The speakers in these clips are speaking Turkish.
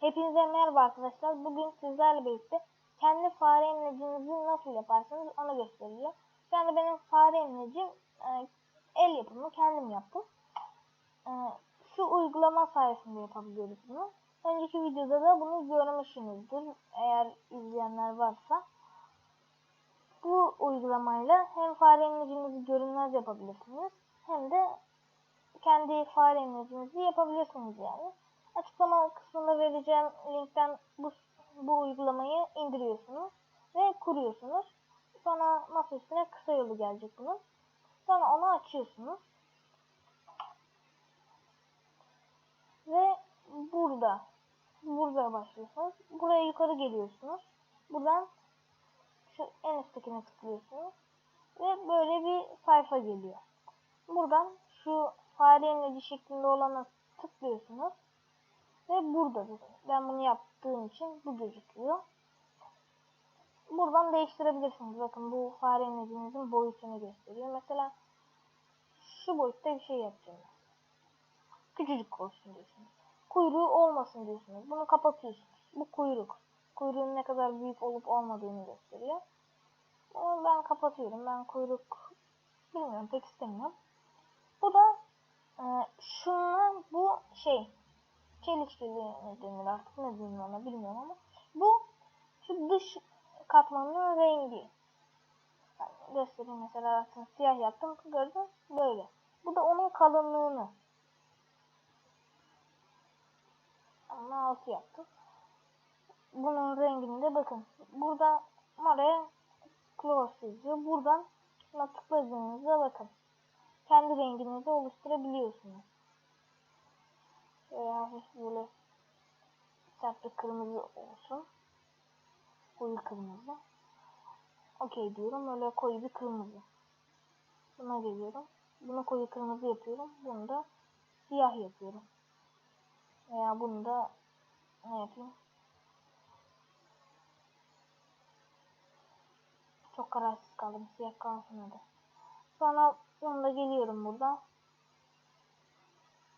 Hepinize merhaba arkadaşlar. Bugün sizlerle birlikte kendi fare imlecinizi nasıl yaparsınız onu göstereceğim. Şu anda benim fare imlecim e, el yapımı kendim yaptım. E, şu uygulama sayesinde yapabiliyoruz bunu. Önceki videoda da bunu görmüşsünüzdür. Eğer izleyenler varsa. Bu uygulamayla hem fare imlecinizi görünmez yapabilirsiniz. Hem de kendi fare imlecinizi yapabilirsiniz yani. Açıklama kısmında vereceğim linkten bu, bu uygulamayı indiriyorsunuz ve kuruyorsunuz. Sonra masa üstüne kısa yolu gelecek bunun. Sonra onu açıyorsunuz. Ve burada burada başlıyorsunuz. Buraya yukarı geliyorsunuz. Buradan şu en üsttekine tıklıyorsunuz. Ve böyle bir sayfa geliyor. Buradan şu fare imleci şeklinde olana tıklıyorsunuz. Ve buradadır. Ben bunu yaptığım için bu gözüküyor. Buradan değiştirebilirsiniz. Bakın bu fare imlecinizin boyutunu gösteriyor. Mesela şu boyutta bir şey yapacağım. Küçücük olsun diyorsunuz. Kuyruğu olmasın diyorsunuz. Bunu kapatıyorsunuz. Bu kuyruk. Kuyruğun ne kadar büyük olup olmadığını gösteriyor. Bunu ben kapatıyorum. Ben kuyruk bilmiyorum pek istemiyorum. Bu da e, şunla bu şey çelişkili mi denir artık ne denir ona bilmiyorum ama bu şu dış katmanın rengi. Yani göstereyim mesela aslında siyah yaptım gördün böyle. Bu da onun kalınlığını. Ama altı yaptım. Bunun rengini de bakın. Burada oraya close yazıyor. Buradan şuna tıkladığınızda bakın. Kendi renginizi oluşturabiliyorsunuz. Şöyle hafif böyle sert bir kırmızı olsun. Koyu kırmızı. Okey diyorum. Öyle koyu bir kırmızı. Buna geliyorum. Bunu koyu kırmızı yapıyorum. Bunu da siyah yapıyorum. Veya bunu da ne yapayım? Çok kararsız kaldım. Siyah kalsın hadi. Sonra bunu da geliyorum burada.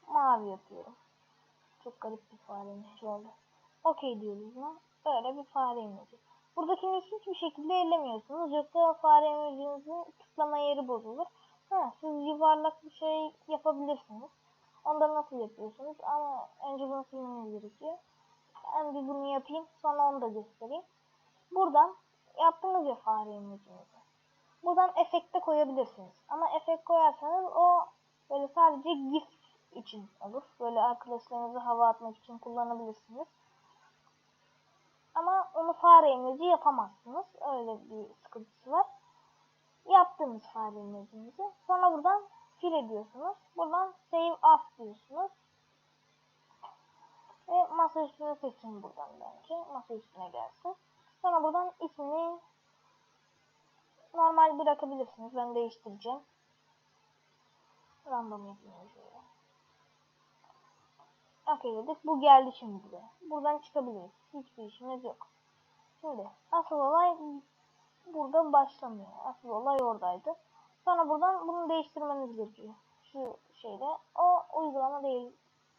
Mavi yapıyorum. Çok garip bir fare imleci oldu. Okey diyoruz buna. Böyle bir fare imleci. Buradakini hiçbir şekilde ellemiyorsunuz. Yoksa fare imlecinizin tıklama yeri bozulur. Ha, siz yuvarlak bir şey yapabilirsiniz. Onda nasıl yapıyorsunuz? Ama önce bunu silmeniz gerekiyor. Ben bir bunu yapayım. Sonra onu da göstereyim. Buradan yaptınız ya fare imlecinizi. Buradan efekte koyabilirsiniz. Ama efekt koyarsanız o böyle sadece gif için olur. Böyle arkadaşlarınızı hava atmak için kullanabilirsiniz. Ama onu fare imleci yapamazsınız. Öyle bir sıkıntısı var. Yaptığınız fare imlecinizi. Sonra buradan fil ediyorsunuz. Buradan save as diyorsunuz. Ve masa üstüne seçin buradan bence. Masa üstüne gelsin. Sonra buradan ismini normal bırakabilirsiniz. Ben değiştireceğim. Random yapayım. Dedik. Bu geldi şimdi buraya. Buradan çıkabiliriz. Hiçbir işimiz yok. Şimdi asıl olay burada başlamıyor. Asıl olay oradaydı. Sonra buradan bunu değiştirmeniz gerekiyor. Şu şeyde. O uygulama değil.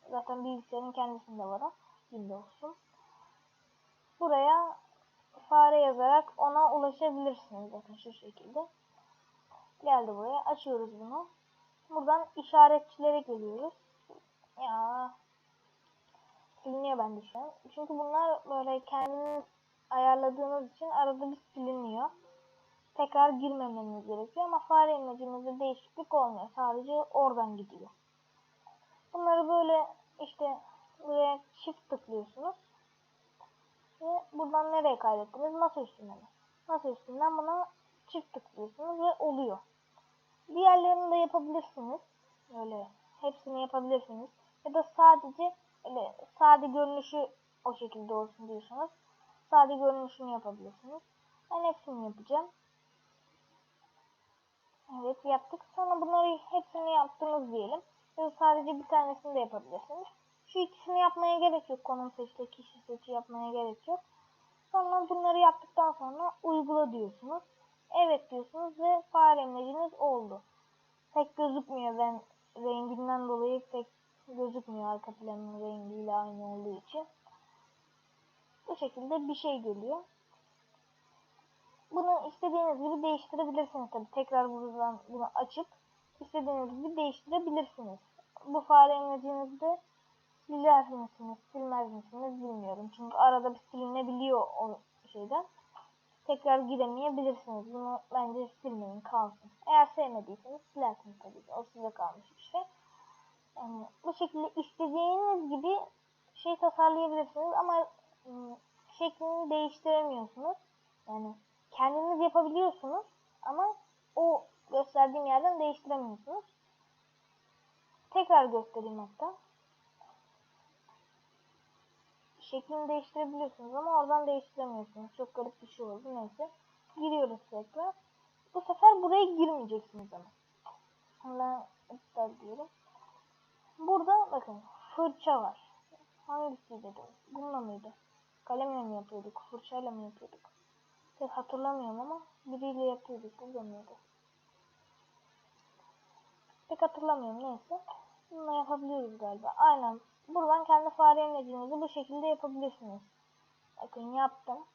Zaten bilgisayarın kendisinde var o. Windows'un. Buraya fare yazarak ona ulaşabilirsiniz. Bakın şu şekilde. Geldi buraya. Açıyoruz bunu. Buradan işaretçilere geliyoruz. Ya siliniyor şu an. Çünkü bunlar böyle kendiniz ayarladığınız için arada bir siliniyor. Tekrar girmemeniz gerekiyor ama fare imlecinizde değişiklik olmuyor. Sadece oradan gidiyor. Bunları böyle işte buraya çift tıklıyorsunuz. Ve buradan nereye kaydettiniz? Masa üstüne mi? Masa üstünden buna çift tıklıyorsunuz ve oluyor. Diğerlerini de yapabilirsiniz. Böyle hepsini yapabilirsiniz. Ya da sadece öyle sade görünüşü o şekilde olsun diyorsanız sade görünüşünü yapabilirsiniz. Ben hepsini yapacağım. Evet yaptık. Sonra bunları hepsini yaptınız diyelim. Ya da sadece bir tanesini de yapabilirsiniz. Şu ikisini yapmaya gerek yok. Konum seçti, kişi seçi yapmaya gerek yok. Sonra bunları yaptıktan sonra uygula diyorsunuz. Evet diyorsunuz ve fare oldu. Pek gözükmüyor ben renginden dolayı pek gözükmüyor arka planın rengiyle aynı olduğu için. Bu şekilde bir şey geliyor. Bunu istediğiniz gibi değiştirebilirsiniz tabi. Tekrar buradan bunu açıp istediğiniz gibi değiştirebilirsiniz. Bu fare emojinizi de siler misiniz, silmez misiniz bilmiyorum. Çünkü arada bir silinebiliyor o şeyden. Tekrar giremeyebilirsiniz. Bunu bence silmeyin kalsın. Eğer sevmediyseniz silersiniz tabii ki. O size kalmış bir şey. Yani bu şekilde istediğiniz gibi şey tasarlayabilirsiniz ama ım, şeklini değiştiremiyorsunuz. Yani kendiniz yapabiliyorsunuz ama o gösterdiğim yerden değiştiremiyorsunuz. Tekrar göstereyim hatta. Şeklini değiştirebiliyorsunuz ama oradan değiştiremiyorsunuz. Çok garip bir şey oldu. Neyse. Giriyoruz tekrar. Bu sefer buraya girmeyeceksiniz ama. Hemen iptal diyorum. Burada bakın fırça var. Hangisiydi bu? Bununla mıydı? Kalemle mi yapıyorduk? Fırçayla mı yapıyorduk? Pek hatırlamıyorum ama biriyle yapıyorduk. Burada mıydı? Pek hatırlamıyorum neyse. Bununla yapabiliyoruz galiba. Aynen. Buradan kendi fare emrediğinizi bu şekilde yapabilirsiniz. Bakın yaptım.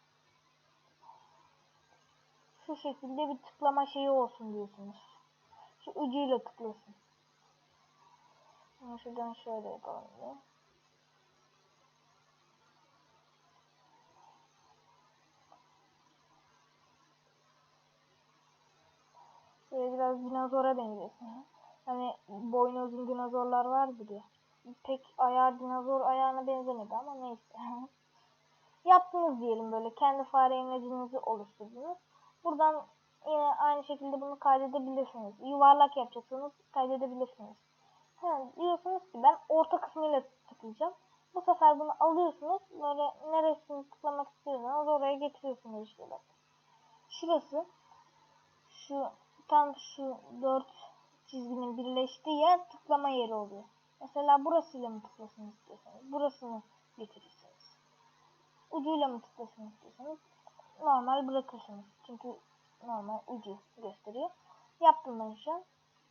Şu şekilde bir tıklama şeyi olsun diyorsunuz. Şu ucuyla tıklasın. Ama şuradan şöyle yapalım diye. Şöyle biraz dinozora benzesin. Hani boynu uzun dinozorlar vardır ya. Pek ayağı dinozor ayağına benzemedi ama neyse. Yaptınız diyelim böyle. Kendi fare imlecinizi oluşturdunuz. Buradan yine aynı şekilde bunu kaydedebilirsiniz. Yuvarlak yapacaksınız kaydedebilirsiniz. Ha, diyorsunuz ki ben orta kısmıyla tıklayacağım. Bu sefer bunu alıyorsunuz. Böyle neresini tıklamak istiyorsanız oraya getiriyorsunuz işte bak. Şurası şu tam şu dört çizginin birleştiği yer tıklama yeri oluyor. Mesela burasıyla mı tıklasın istiyorsanız burasını getirirsiniz. Ucuyla mı tıklasın istiyorsanız normal bırakırsınız. Çünkü normal ucu gösteriyor. Yaptım ben şu an.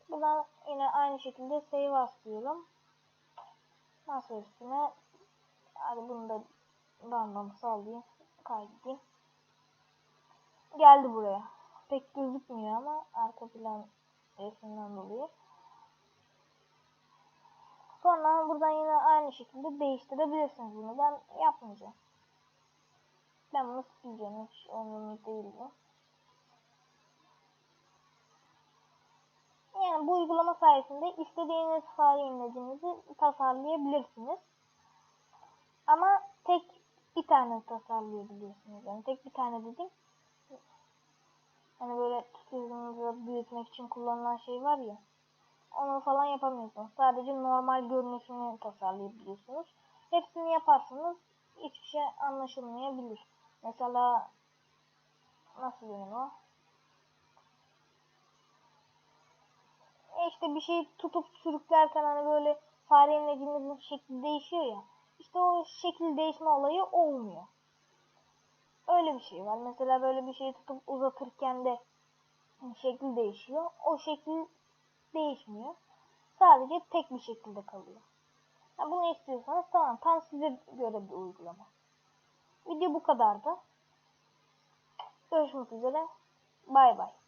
Buradan yine aynı şekilde save as diyorum. Masa üstüne hadi bunu da random sallayayım. Kaydedeyim. Geldi buraya. Pek gözükmüyor ama arka plan resimden dolayı. Sonra buradan yine aynı şekilde değiştirebilirsiniz bunu. Ben yapmayacağım. Ben bunu sileceğim. Hiç önemli değil. Yani bu uygulama sayesinde istediğiniz fare imlecinizi tasarlayabilirsiniz. Ama tek bir tane tasarlayabiliyorsunuz. Yani tek bir tane dedim. Hani böyle tutucunuzu büyütmek için kullanılan şey var ya. Onu falan yapamıyorsunuz. Sadece normal görünüşünü tasarlayabiliyorsunuz. Hepsini yaparsanız hiçbir şey anlaşılmayabilir. Mesela nasıl diyeyim o? E işte bir şeyi tutup sürüklerken hani böyle farenin elinizin şekli değişiyor ya. İşte o şekil değişme olayı olmuyor. Öyle bir şey var. Mesela böyle bir şeyi tutup uzatırken de şekil değişiyor. O şekil değişmiyor. Sadece tek bir şekilde kalıyor. Yani bunu istiyorsanız tamam tam size göre bir uygulama. Video bu kadardı. Görüşmek üzere. Bay bay.